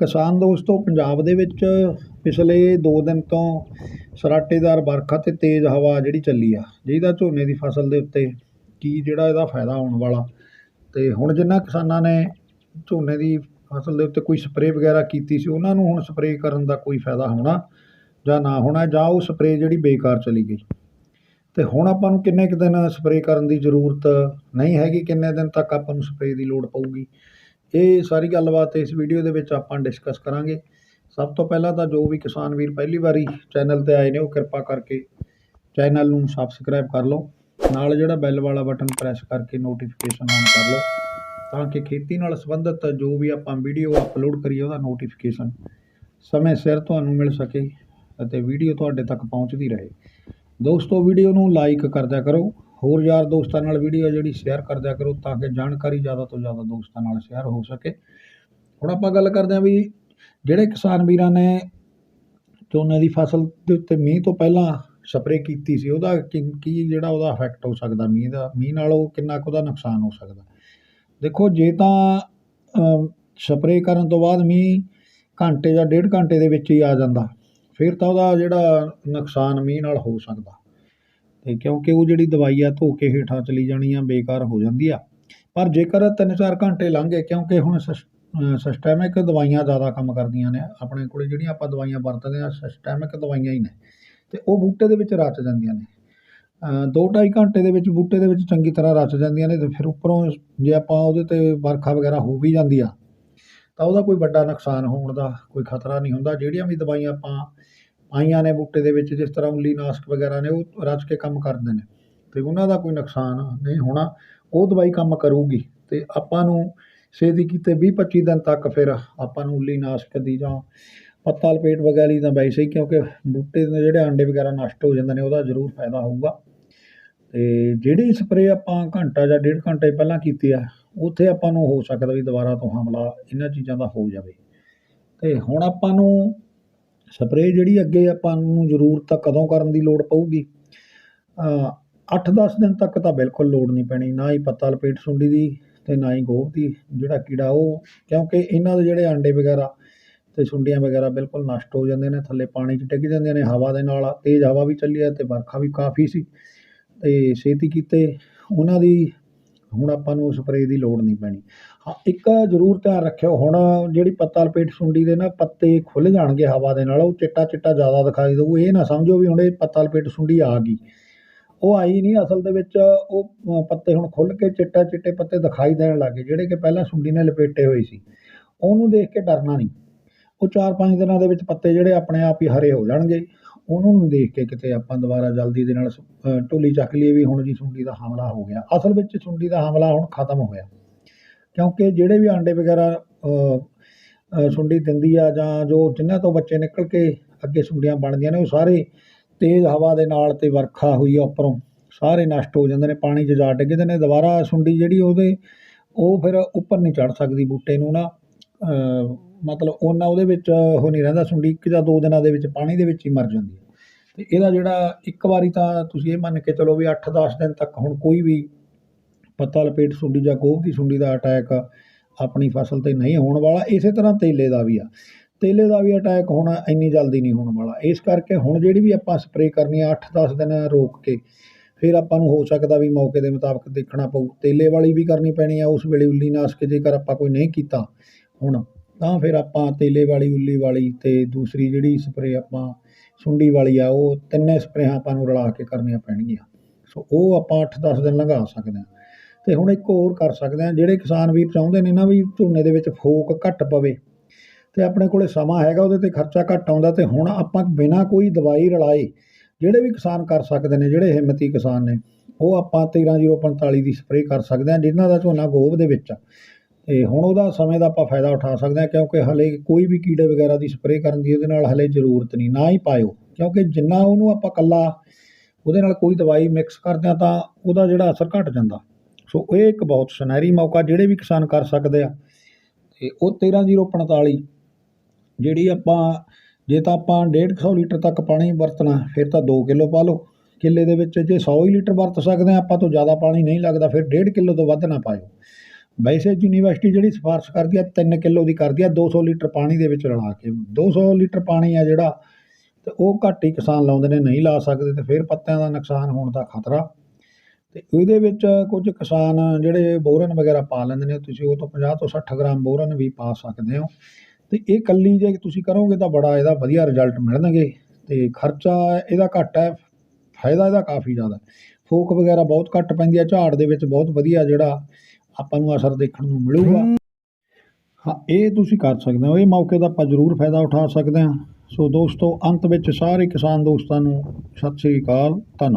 ਕਿਸਾਨ ਦੋਸਤੋ ਪੰਜਾਬ ਦੇ ਵਿੱਚ ਪਿਛਲੇ 2 ਦਿਨ ਤੋਂ ਸਰਾਟੇਦਾਰ ਵਰਖਾ ਅਤੇ ਤੇਜ਼ ਹਵਾ ਜਿਹੜੀ ਚੱਲੀ ਆ, ਜਿਹਦਾ ਝੋਨੇ ਦੀ ਫਸਲ ਦੇ ਉੱਤੇ ਕੀ ਜਿਹੜਾ ਇਹਦਾ ਫਾਇਦਾ ਹੋਣ ਵਾਲਾ। ਅਤੇ ਹੁਣ ਜਿਨ੍ਹਾਂ ਕਿਸਾਨਾਂ ਨੇ ਝੋਨੇ ਦੀ ਫਸਲ ਦੇ ਉੱਤੇ ਕੋਈ ਸਪਰੇਅ ਵਗੈਰਾ ਕੀਤੀ ਸੀ, ਉਹਨਾਂ ਨੂੰ ਹੁਣ ਸਪਰੇਅ ਕਰਨ ਦਾ ਕੋਈ ਫਾਇਦਾ ਹੋਣਾ ਜਾਂ ਨਾ ਹੋਣਾ, ਜਾਂ ਉਹ ਸਪਰੇਅ ਜਿਹੜੀ ਬੇਕਾਰ ਚਲੀ ਗਈ। ਅਤੇ ਹੁਣ ਆਪਾਂ ਨੂੰ ਕਿੰਨੇ ਕੁ ਦਿਨ ਸਪਰੇਅ ਕਰਨ ਦੀ ਜ਼ਰੂਰਤ ਨਹੀਂ ਹੈਗੀ, ਕਿੰਨੇ ਦਿਨ ਤੱਕ ਆਪਾਂ ਨੂੰ ਸਪਰੇਅ ਦੀ ਲੋੜ ਪਊਗੀ। ਇਹ ਸਾਰੀ ਗੱਲਬਾਤ ਇਸ ਵੀਡੀਓ ਦੇ ਵਿੱਚ ਆਪਾਂ ਡਿਸਕਸ ਕਰਾਂਗੇ। ਸਭ ਤੋਂ ਪਹਿਲਾਂ ਤਾਂ ਜੋ ਵੀ ਕਿਸਾਨ ਵੀਰ ਪਹਿਲੀ ਵਾਰੀ ਚੈਨਲ 'ਤੇ ਆਏ ਨੇ, ਉਹ ਕਿਰਪਾ ਕਰਕੇ ਚੈਨਲ ਨੂੰ ਸਬਸਕ੍ਰਾਈਬ ਕਰ ਲਓ। ਨਾਲ ਜਿਹੜਾ ਬੈਲ ਵਾਲਾ ਬਟਨ ਪ੍ਰੈਸ ਕਰਕੇ ਨੋਟੀਫਿਕੇਸ਼ਨ ਔਨ ਕਰ ਲਓ, ਤਾਂ ਕਿ ਖੇਤੀ ਨਾਲ ਸੰਬੰਧਿਤ ਜੋ ਵੀ ਆਪਾਂ ਵੀਡੀਓ ਅਪਲੋਡ ਕਰੀਏ, ਉਹਦਾ ਨੋਟੀਫਿਕੇਸ਼ਨ ਸਮੇਂ ਸਿਰ ਤੁਹਾਨੂੰ ਮਿਲ ਸਕੇ ਅਤੇ ਵੀਡੀਓ ਤੁਹਾਡੇ ਤੱਕ ਪਹੁੰਚਦੀ ਰਹੇ। ਦੋਸਤੋ ਵੀਡੀਓ ਨੂੰ ਲਾਈਕ ਕਰਦਿਆ ਕਰੋ। ਹੋਰ ਯਾਰ ਦੋਸਤਾਂ ਨਾਲ ਵੀਡੀਓ ਜਿਹੜੀ ਸ਼ੇਅਰ ਕਰਦਿਆ ਕਰੋ ਤਾਂ ਕਿ ਜਾਣਕਾਰੀ ਜ਼ਿਆਦਾ ਤੋਂ ਜ਼ਿਆਦਾ ਦੋਸਤਾਂ ਨਾਲ ਸ਼ੇਅਰ ਹੋ ਸਕੇ। ਹੁਣ ਆਪਾਂ ਗੱਲ ਕਰਦੇ ਹਾਂ ਵੀ ਜਿਹੜੇ ਕਿਸਾਨ ਵੀਰਾਂ ਨੇ ਝੋਨੇ ਦੀ ਫਸਲ ਦੇ ਉੱਤੇ ਮੀਂਹ ਤੋਂ ਪਹਿਲਾਂ ਸਪਰੇਅ ਕੀਤੀ ਸੀ, ਉਹਦਾ ਕੀ ਕੀ ਜਿਹੜਾ ਉਹਦਾ ਇਫੈਕਟ ਹੋ ਸਕਦਾ? ਮੀਂਹ ਦਾ, ਮੀਂਹ ਨਾਲ ਉਹ ਕਿੰਨਾ ਕੁ ਉਹਦਾ ਨੁਕਸਾਨ ਹੋ ਸਕਦਾ? ਦੇਖੋ, ਜੇ ਤਾਂ ਸਪਰੇਅ ਕਰਨ ਤੋਂ ਬਾਅਦ ਮੀਂਹ ਘੰਟੇ ਜਾਂ ਡੇਢ ਘੰਟੇ ਦੇ ਵਿੱਚ ਹੀ ਆ ਜਾਂਦਾ, ਫਿਰ ਤਾਂ ਉਹਦਾ ਜਿਹੜਾ ਨੁਕਸਾਨ ਮੀਂਹ ਨਾਲ ਹੋ ਸਕਦਾ। ਅਤੇ ਕਿਉਂਕਿ ਉਹ ਜਿਹੜੀ ਦਵਾਈ ਆ ਧੋ ਕੇ ਹੇਠਾਂ ਚਲੀ ਜਾਣੀ ਆ, ਬੇਕਾਰ ਹੋ ਜਾਂਦੀ ਆ। ਪਰ ਜੇਕਰ ਤਿੰਨ ਚਾਰ ਘੰਟੇ ਲੰਘ ਗਏ, ਕਿਉਂਕਿ ਹੁਣ ਸਿਸ ਸਿਸਟੈਮਿਕ ਦਵਾਈਆਂ ਜ਼ਿਆਦਾ ਕੰਮ ਕਰਦੀਆਂ ਨੇ, ਆਪਣੇ ਕੋਲ ਜਿਹੜੀਆਂ ਆਪਾਂ ਦਵਾਈਆਂ ਵਰਤਦੇ ਹਾਂ ਸਿਸਟੈਮਿਕ ਦਵਾਈਆਂ ਹੀ ਨੇ ਅਤੇ ਉਹ ਬੂਟੇ ਦੇ ਵਿੱਚ ਰਚ ਜਾਂਦੀਆਂ ਨੇ। ਦੋ ਢਾਈ ਘੰਟੇ ਦੇ ਵਿੱਚ ਬੂਟੇ ਦੇ ਵਿੱਚ ਚੰਗੀ ਤਰ੍ਹਾਂ ਰਚ ਜਾਂਦੀਆਂ ਨੇ ਅਤੇ ਫਿਰ ਉੱਪਰੋਂ ਜੇ ਆਪਾਂ ਉਹਦੇ 'ਤੇ ਵਰਖਾ ਵਗੈਰਾ ਹੋ ਵੀ ਜਾਂਦੀ ਆ, ਤਾਂ ਉਹਦਾ ਕੋਈ ਵੱਡਾ ਨੁਕਸਾਨ ਹੋਣ ਦਾ ਕੋਈ ਖਤਰਾ ਨਹੀਂ ਹੁੰਦਾ। ਜਿਹੜੀਆਂ ਵੀ ਦਵਾਈਆਂ ਆਪਾਂ ਆਈਆਂ ਨੇ ਬੂਟੇ ਦੇ ਵਿੱਚ, ਜਿਸ ਤਰ੍ਹਾਂ ਉੱਲੀ, ਨਾਸ਼ਕ ਵਗੈਰਾ ਨੇ, ਉਹ ਰਚ ਕੇ ਕੰਮ ਕਰਦੇ ਨੇ। ਅਤੇ ਉਹਨਾਂ ਦਾ ਕੋਈ ਨੁਕਸਾਨ ਨਹੀਂ ਹੋਣਾ। ਉਹ ਦਵਾਈ ਕੰਮ ਕਰੂਗੀ। ਅਤੇ ਆਪਾਂ ਨੂੰ ਛੇਤੀ ਕੀਤੇ ਵੀਹ ਪੱਚੀ ਦਿਨ ਤੱਕ ਫਿਰ ਆਪਾਂ ਨੂੰ ਉੱਲੀ, ਨਾਸ਼ਕ ਦੀ ਜਾਂ ਪੱਤਾ ਲਪੇਟ ਵਗੈਰੀ ਦੀ ਤਾਂ ਵੈਸੇ ਹੀ, ਕਿਉਂਕਿ ਬੂਟੇ ਦੇ ਜਿਹੜੇ ਆਂਡੇ ਵਗੈਰਾ ਨਸ਼ਟ ਹੋ ਜਾਂਦੇ ਨੇ, ਉਹਦਾ ਜ਼ਰੂਰ ਫਾਇਦਾ ਹੋਊਗਾ। ਅਤੇ ਜਿਹੜੀ ਸਪਰੇਅ ਆਪਾਂ ਘੰਟਾ ਜਾਂ ਡੇਢ ਘੰਟੇ ਪਹਿਲਾਂ ਕੀਤੀ ਆ, ਉੱਥੇ ਆਪਾਂ ਨੂੰ ਹੋ ਸਕਦਾ ਵੀ ਦੁਬਾਰਾ ਤੋਂ ਹਮਲਾ ਇਹਨਾਂ ਚੀਜ਼ਾਂ ਦਾ ਹੋ ਜਾਵੇ। ਅਤੇ ਹੁਣ ਆਪਾਂ ਨੂੰ ਸਪਰੇਅ ਜਿਹੜੀ ਅੱਗੇ ਆਪਾਂ ਨੂੰ ਜ਼ਰੂਰਤ ਕਦੋਂ ਕਰਨ ਦੀ ਲੋੜ ਪਊਗੀ? ਅੱਠ ਦਸ ਦਿਨ ਤੱਕ ਤਾਂ ਬਿਲਕੁਲ ਲੋੜ ਨਹੀਂ ਪੈਣੀ, ਨਾ ਹੀ ਪੱਤਾ ਲਪੇਟ ਸੁੰਡੀ ਦੀ ਅਤੇ ਨਾ ਹੀ ਗੋਭ ਦੀ, ਜਿਹੜਾ ਕੀੜਾ ਉਹ, ਕਿਉਂਕਿ ਇਹਨਾਂ ਦੇ ਜਿਹੜੇ ਆਂਡੇ ਵਗੈਰਾ ਅਤੇ ਸੁੰਡੀਆਂ ਵਗੈਰਾ ਬਿਲਕੁਲ ਨਸ਼ਟ ਹੋ ਜਾਂਦੇ ਨੇ, ਥੱਲੇ ਪਾਣੀ 'ਚ ਡਿੱਗ ਜਾਂਦੀਆਂ ਨੇ, ਹਵਾ ਦੇ ਨਾਲ ਤੇਜ਼ ਹਵਾ ਵੀ ਚੱਲੀ ਹੈ ਅਤੇ ਵਰਖਾ ਵੀ ਕਾਫੀ ਸੀ ਅਤੇ ਛੇਤੀ ਕੀਤੇ, ਉਹਨਾਂ ਦੀ ਹੁਣ ਆਪਾਂ ਨੂੰ ਸਪਰੇਅ ਦੀ ਲੋੜ ਨਹੀਂ ਪੈਣੀ। ਹਾਂ, ਇੱਕ ਜ਼ਰੂਰ ਧਿਆਨ ਰੱਖਿਓ, ਹੁਣ ਜਿਹੜੀ ਪੱਤਾ ਲਪੇਟ ਸੁੰਡੀ ਦੇ ਨਾ ਪੱਤੇ ਖੁੱਲ੍ਹ ਜਾਣਗੇ ਹਵਾ ਦੇ ਨਾਲ, ਉਹ ਚਿੱਟਾ ਚਿੱਟਾ ਜ਼ਿਆਦਾ ਦਿਖਾਈ ਦੇਊ। ਇਹ ਨਾ ਸਮਝੋ ਵੀ ਹੁਣ ਇਹ ਪੱਤਾ ਲਪੇਟ ਸੁੰਡੀ ਆ ਗਈ। ਉਹ ਆਈ ਨਹੀਂ, ਅਸਲ ਦੇ ਵਿੱਚ ਉਹ ਪੱਤੇ ਹੁਣ ਖੁੱਲ੍ਹ ਕੇ ਚਿੱਟਾ ਚਿੱਟੇ ਪੱਤੇ ਦਿਖਾਈ ਦੇਣ ਲੱਗ ਗਏ, ਜਿਹੜੇ ਕਿ ਪਹਿਲਾਂ ਸੁੰਡੀ ਨੇ ਲਪੇਟੇ ਹੋਏ ਸੀ। ਉਹਨੂੰ ਦੇਖ ਕੇ ਡਰਨਾ ਨਹੀਂ। ਉਹ ਚਾਰ ਪੰਜ ਦਿਨਾਂ ਦੇ ਵਿੱਚ ਪੱਤੇ ਜਿਹੜੇ ਆਪਣੇ ਆਪ ਹੀ ਹਰੇ ਹੋ ਜਾਣਗੇ। ਉਹਨਾਂ ਨੂੰ ਦੇਖ ਕੇ ਕਿਤੇ ਆਪਾਂ ਦੁਬਾਰਾ ਜਲਦੀ ਦੇ ਨਾਲ ਢੋਲੀ ਚੱਕ ਲਈਏ ਵੀ ਹੁਣ ਜੀ ਸੁੰਡੀ ਦਾ ਹਮਲਾ ਹੋ ਗਿਆ। ਅਸਲ ਵਿੱਚ ਸੁੰਡੀ ਦਾ ਹਮਲਾ ਹੁਣ ਖਤਮ ਹੋਇਆ ਕਿਉਂਕਿ ਜਿਹੜੇ ਵੀ ਆਂਡੇ ਵਗੈਰਾ ਸੁੰਡੀ ਦਿੰਦੀ ਆ ਜਾਂ ਜੋ ਜਿਨ੍ਹਾਂ ਤੋਂ ਬੱਚੇ ਨਿਕਲ ਕੇ ਅੱਗੇ ਸੁੰਡੀਆਂ ਬਣਦੀਆਂ ਨੇ, ਉਹ ਸਾਰੇ ਤੇਜ਼ ਹਵਾ ਦੇ ਨਾਲ ਅਤੇ ਵਰਖਾ ਹੋਈ ਆ ਉੱਪਰੋਂ। ਸਾਰੇ ਨਸ਼ਟ ਹੋ ਜਾਂਦੇ ਨੇ, ਪਾਣੀ 'ਚ ਜਾ ਡਿੱਗਦੇ ਨੇ। ਦੁਬਾਰਾ ਸੁੰਡੀ ਜਿਹੜੀ ਉਹਦੇ, ਉਹ ਫਿਰ ਉੱਪਰ ਨਹੀਂ ਚੜ੍ਹ ਸਕਦੀ ਬੂਟੇ ਨੂੰ ਨਾ। ਮਤਲਬ ਉਹਨਾਂ ਉਹਦੇ ਵਿੱਚ ਉਹ ਨਹੀਂ ਰਹਿੰਦਾ ਸੁੰਡੀ, ਇੱਕ ਜਾਂ ਦੋ ਦਿਨਾਂ ਦੇ ਵਿੱਚ ਪਾਣੀ ਦੇ ਵਿੱਚ ਹੀ ਮਰ ਜਾਂਦੀ ਹੈ। ਅਤੇ ਇਹਦਾ ਜਿਹੜਾ ਇੱਕ ਵਾਰੀ ਤਾਂ ਤੁਸੀਂ ਇਹ ਮੰਨ ਕੇ ਚਲੋ ਵੀ ਅੱਠ ਦਸ ਦਿਨ ਤੱਕ ਹੁਣ ਕੋਈ ਵੀ ਪੱਤਾ, ਲਪੇਟ ਸੁੰਡੀ ਜਾਂ ਗੋਭ ਦੀ ਸੁੰਡੀ ਦਾ ਅਟੈਕ ਆਪਣੀ ਫਸਲ 'ਤੇ ਨਹੀਂ ਹੋਣ ਵਾਲਾ, ਇਸੇ ਤਰ੍ਹਾਂ ਤੇਲੇ ਦਾ ਵੀ ਆ। ਤੇਲੇ ਦਾ ਵੀ ਅਟੈਕ ਹੋਣਾ ਇੰਨੀ ਜਲਦੀ ਨਹੀਂ ਹੋਣ ਵਾਲਾ। ਇਸ ਕਰਕੇ ਹੁਣ ਜਿਹੜੀ ਵੀ ਆਪਾਂ ਸਪਰੇਅ ਕਰਨੀ ਆ, ਅੱਠ ਦਸ ਦਿਨ ਰੋਕ ਕੇ, ਫਿਰ ਆਪਾਂ ਨੂੰ ਹੋ ਸਕਦਾ ਵੀ ਮੌਕੇ ਦੇ ਮੁਤਾਬਕ ਦੇਖਣਾ ਪਊ। ਤੇਲੇ ਵਾਲੀ ਵੀ ਕਰਨੀ ਪੈਣੀ ਆ, ਉਸ ਵੇਲੇ ਉੱਲੀ ਨਾਸ਼ਕ ਜੇਕਰ ਆਪਾਂ ਕੋਈ ਨਹੀਂ ਕੀਤਾ ਹੁਣ ਤਾਂ ਫਿਰ ਆਪਾਂ ਤੇਲੇ ਵਾਲੀ, ਉੱਲੀ ਵਾਲੀ ਅਤੇ ਦੂਸਰੀ ਜਿਹੜੀ ਸਪਰੇਅ ਆਪਾਂ ਸੁੰਡੀ ਵਾਲੀ ਆ, ਉਹ ਤਿੰਨੇ ਸਪਰੇਹਾਂ ਆਪਾਂ ਨੂੰ ਰਲਾ ਕੇ ਕਰਨੀਆਂ ਪੈਣਗੀਆਂ। ਸੋ ਉਹ ਆਪਾਂ ਅੱਠ ਦਸ ਦਿਨ ਲੰਘਾ ਸਕਦੇ ਹਾਂ। ਅਤੇ ਹੁਣ ਇੱਕ ਹੋਰ ਕਰ ਸਕਦੇ ਹਾਂ, ਜਿਹੜੇ ਕਿਸਾਨ ਵੀਰ ਚਾਹੁੰਦੇ ਨੇ ਨਾ ਵੀ ਝੋਨੇ ਦੇ ਵਿੱਚ ਫੋਕ ਘੱਟ ਪਵੇ ਅਤੇ ਆਪਣੇ ਕੋਲ ਸਮਾਂ ਹੈਗਾ, ਉਹਦੇ 'ਤੇ ਖਰਚਾ ਘੱਟ ਆਉਂਦਾ ਅਤੇ ਹੁਣ ਆਪਾਂ ਬਿਨਾਂ ਕੋਈ ਦਵਾਈ ਰਲਾਏ ਜਿਹੜੇ ਵੀ ਕਿਸਾਨ ਕਰ ਸਕਦੇ ਨੇ, ਜਿਹੜੇ ਹਿੰਮਤੀ ਕਿਸਾਨ ਨੇ, ਉਹ ਆਪਾਂ ਤੇਰ੍ਹਾਂ ਜ਼ੀਰੋ ਪੰਤਾਲੀ ਦੀ ਸਪਰੇਅ ਕਰ ਸਕਦੇ ਹਾਂ, ਜਿਨ੍ਹਾਂ ਦਾ ਝੋਨਾ ਗੋਭ ਦੇ ਵਿੱਚ ਆ। ਅਤੇ ਹੁਣ ਉਹਦਾ ਸਮੇਂ ਦਾ ਆਪਾਂ ਫਾਇਦਾ ਉਠਾ ਸਕਦੇ ਹਾਂ, ਕਿਉਂਕਿ ਹਲੇ ਕੋਈ ਵੀ ਕੀੜੇ ਵਗੈਰਾ ਦੀ ਸਪਰੇਅ ਕਰਨ ਦੀ ਉਹਦੇ ਨਾਲ ਹਲੇ ਜ਼ਰੂਰਤ ਨਹੀਂ, ਨਾ ਹੀ ਪਾਇਓ। ਕਿਉਂਕਿ ਜਿੰਨਾ ਉਹਨੂੰ ਆਪਾਂ ਇਕੱਲਾ ਉਹਦੇ ਨਾਲ ਕੋਈ ਦਵਾਈ ਮਿਕਸ ਕਰਦੇ ਹਾਂ ਤਾਂ ਉਹਦਾ ਜਿਹੜਾ ਅਸਰ ਘੱਟ ਜਾਂਦਾ। ਸੋ ਇਹ ਇੱਕ ਬਹੁਤ ਸੁਨਹਿਰੀ ਮੌਕਾ ਜਿਹੜੇ ਵੀ ਕਿਸਾਨ ਕਰ ਸਕਦੇ ਆ। ਅਤੇ ਉਹ ਤੇਰ੍ਹਾਂ ਜ਼ੀਰੋ ਪੰਤਾਲੀ, ਜਿਹੜੀ ਆਪਾਂ, ਜੇ ਤਾਂ ਆਪਾਂ ਡੇਢ ਸੌ ਲੀਟਰ ਤੱਕ ਪਾਣੀ ਵਰਤਣਾ, ਫਿਰ ਤਾਂ ਦੋ ਕਿੱਲੋ ਪਾ ਲਓ। ਕਿੱਲੇ ਦੇ ਵਿੱਚ ਜੇ ਸੌ ਹੀ ਲੀਟਰ ਵਰਤ ਸਕਦੇ ਹਾਂ, ਆਪਾਂ ਤੋਂ ਜ਼ਿਆਦਾ ਪਾਣੀ ਨਹੀਂ ਲੱਗਦਾ, ਫਿਰ ਡੇਢ ਕਿੱਲੋ ਤੋਂ ਵੱਧ ਨਾ ਪਾਇਓ। ਵੈਸੇ ਯੂਨੀਵਰਸਿਟੀ ਜਿਹੜੀ ਸਿਫਾਰਿਸ਼ ਕਰਦੀ ਆ 3 ਕਿਲੋ ਦੀ ਕਰਦੀ ਆ 200 ਲੀਟਰ ਪਾਣੀ ਦੇ ਵਿੱਚ ਰਲਾ ਕੇ। 200 ਲੀਟਰ ਪਾਣੀ ਆ ਜਿਹੜਾ, ਤੇ ਉਹ ਘੱਟ ਹੀ ਕਿਸਾਨ ਲਾਉਂਦੇ ਨੇ, ਨਹੀਂ ਲਾ ਸਕਦੇ ਤੇ ਫਿਰ ਪੱਤਿਆਂ ਦਾ ਨੁਕਸਾਨ ਹੋਣ ਦਾ ਖਤਰਾ। ਤੇ ਇਹਦੇ ਵਿੱਚ ਕੁਝ ਕਿਸਾਨ ਜਿਹੜੇ ਬੋਰਨ ਵਗੈਰਾ ਪਾ ਲੈਂਦੇ ਨੇ, ਤੁਸੀਂ ਉਹ ਤੋਂ 50 ਤੋਂ 60 ਗ੍ਰਾਮ ਬੋਰਨ ਵੀ ਪਾ ਸਕਦੇ ਹੋ। ਤੇ ਇਹ ਕੱਲੀ ਜੇ ਤੁਸੀਂ ਕਰੋਗੇ ਤਾਂ ਬੜਾ ਇਹਦਾ ਵਧੀਆ ਰਿਜ਼ਲਟ ਮਿਲਣਗੇ। ਤੇ ਖਰਚਾ ਇਹਦਾ ਘੱਟ ਹੈ, ਫਾਇਦਾ ਇਹਦਾ ਕਾਫੀ ਜ਼ਿਆਦਾ। ਫੂਕ ਵਗੈਰਾ ਬਹੁਤ ਘੱਟ ਪੈਂਦੀ ਹੈ ਝਾੜ ਦੇ ਵਿੱਚ ਬਹੁਤ ਵਧੀਆ ਜਿਹੜਾ ਆਪਾਂ ਨੂੰ ਅਸਰ ਦੇਖਣ ਨੂੰ ਮਿਲੂਗਾ। ਹਾਂ, ਇਹ ਤੁਸੀਂ ਕਰ ਸਕਦੇ ਹੋ। ਇਹ ਮੌਕੇ ਦਾ ਆਪਾਂ ਜ਼ਰੂਰ ਫਾਇਦਾ ਉਠਾ ਸਕਦੇ ਹਾਂ। ਸੋ ਦੋਸਤੋ, ਅੰਤ ਵਿੱਚ ਸਾਰੇ ਕਿਸਾਨ ਦੋਸਤਾਂ ਨੂੰ ਸਤਿ ਸ੍ਰੀ ਅਕਾਲ। ਧੰਨਵਾਦ।